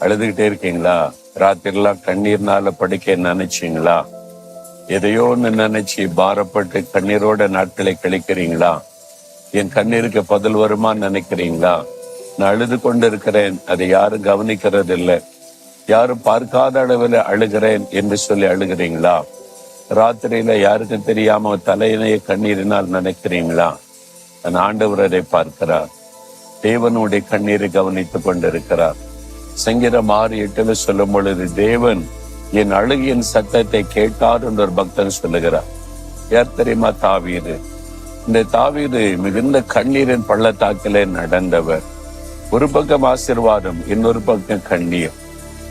அழுதுகிட்டே இருக்கீங்களா? ராத்திரிலாம் கண்ணீர்னால படுக்க நினைச்சீங்களா? எதையோ ஒன்று நினைச்சு பாரப்பட்டு கண்ணீரோட நாட்களை கழிக்கிறீங்களா? என் கண்ணீருக்கு பதில் வருமான்னு நினைக்கிறீங்களா? நான் அழுது கொண்டு இருக்கிறேன் அதை யாரும் கவனிக்கிறது இல்லை யாரும் பார்க்காத அளவில் அழுகிறேன் என்று சொல்லி அழுகிறீங்களா? ராத்திரியில யாருக்கும் தெரியாம தலையினைய கண்ணீரினால் நினைக்கிறீங்களா? அந்த ஆண்டவர் அதை பார்க்கிறார். தேவனுடைய கண்ணீரை கவனித்துக் கொண்டிருக்கிறார். சங்கீதம் ஆறு எட்டுல சொல்லும் பொழுது தேவன் என் அழுகியின் சத்தத்தை கேட்டார் என்று ஒரு பக்தன் சொல்லுகிறார். யார் தெரியுமா தாவீது? இந்த தாவீது மிகுந்த கண்ணீரின் பள்ளத்தாக்கிலே நடந்தவர். ஒரு பக்கம் ஆசிர்வாதம் இன்னொரு பக்கம் கண்ணீர்.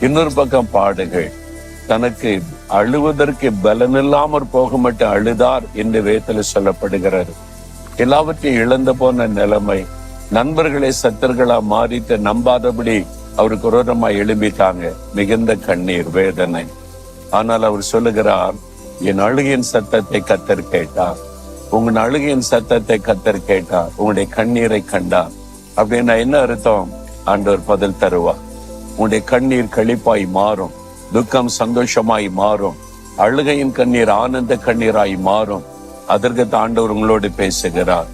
இன்னொரு பக்கம் பாடுகள். தனக்கு அழுவதற்கு பலனில்லாமற் போக மட்டும் அழுதார் என்று வேத்துல சொல்லப்படுகிறது. எல்லாவற்றையும் இழந்து போன நிலைமை நண்பர்களை சத்தர்களா மாறிட்டு நம்பாதபடி அவருக்கு விரோதமா எழும்பிட்டாங்க. மிகுந்த கண்ணீர் வேதனை. ஆனால் அவர் சொல்லுகிறார் என் அழுகையின் சத்தத்தை கத்தர் கேட்டார். உங்க அழுகையின் சத்தத்தை கத்தர் கேட்டார். உங்களுடைய கண்ணீரை கண்டார். அப்படின்னா என்ன அர்த்தம்? ஆண்டவர் பதில் தருவா உங்களுடைய கண்ணீர் கழிப்பாய் மாறும். துக்கம் சந்தோஷமாய் மாறும். அழுகையின் கண்ணீர் ஆனந்த கண்ணீராய் மாறும். அதற்கு ஆண்டவர் உங்களோடு பேசுகிறார்.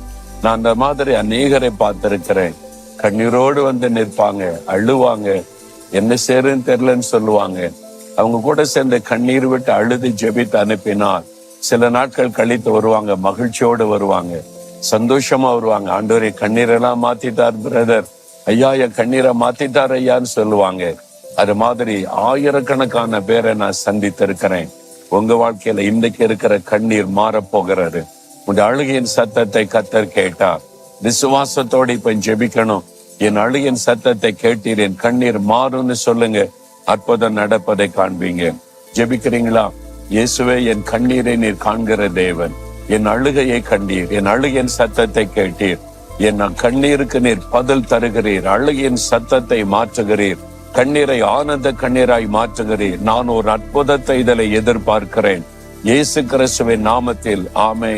நான் அந்த மாதிரி அநேகரை பார்த்திருக்கிறேன். கண்ணீரோடு வந்து நிற்பாங்க அழுவாங்க. என்ன சேருன்னு தெரியலன்னு சொல்லுவாங்க. அவங்க கூட சேர்ந்து கண்ணீர் விட்டு அழுது ஜெபித்து அனுப்பினால் சில நாட்கள் கழித்து வருவாங்க மகிழ்ச்சியோடு வருவாங்க. சந்தோஷமா வருவாங்க. ஆண்டோரை கண்ணீரெல்லாம் மாத்திட்டார் பிரதர் ஐயா என் கண்ணீரை மாத்திட்டார் ஐயான்னு சொல்லுவாங்க. அது மாதிரி ஆயிரக்கணக்கான பேரை நான் சந்தித்திருக்கிறேன். உங்க வாழ்க்கையில இன்னைக்கு இருக்கிற கண்ணீர் மாறப்போகிறது. உங்க அழுகையின் சத்தத்தை கத்தர் கேட்டார். விசுவாசத்தோடு இப்ப ஜெபிக்கணும். என் அழுகின் சத்தத்தை கேட்டீர் என் கண்ணீர் மாறும்னு சொல்லுங்க. அற்புதம் நடப்பதை காண்பீங்க. ஜெபிக்கிறீங்களா? இயேசுவே என் கண்ணீரை நீர் காண்கிற தேவன். என் அழுகையை கண்டீர் என் அழுகின் சத்தத்தை கேட்டீர். என் கண்ணீருக்கு நீர் பதில் தருகிறீர் அழுகின் சத்தத்தை மாற்றுகிறீர். கண்ணீரை ஆனந்த கண்ணீராய் மாற்றுகிறீர். நான் ஒரு அற்புதத்தை இதில் எதிர்பார்க்கிறேன். இயேசு கிறிஸ்துவின் நாமத்தில் ஆமே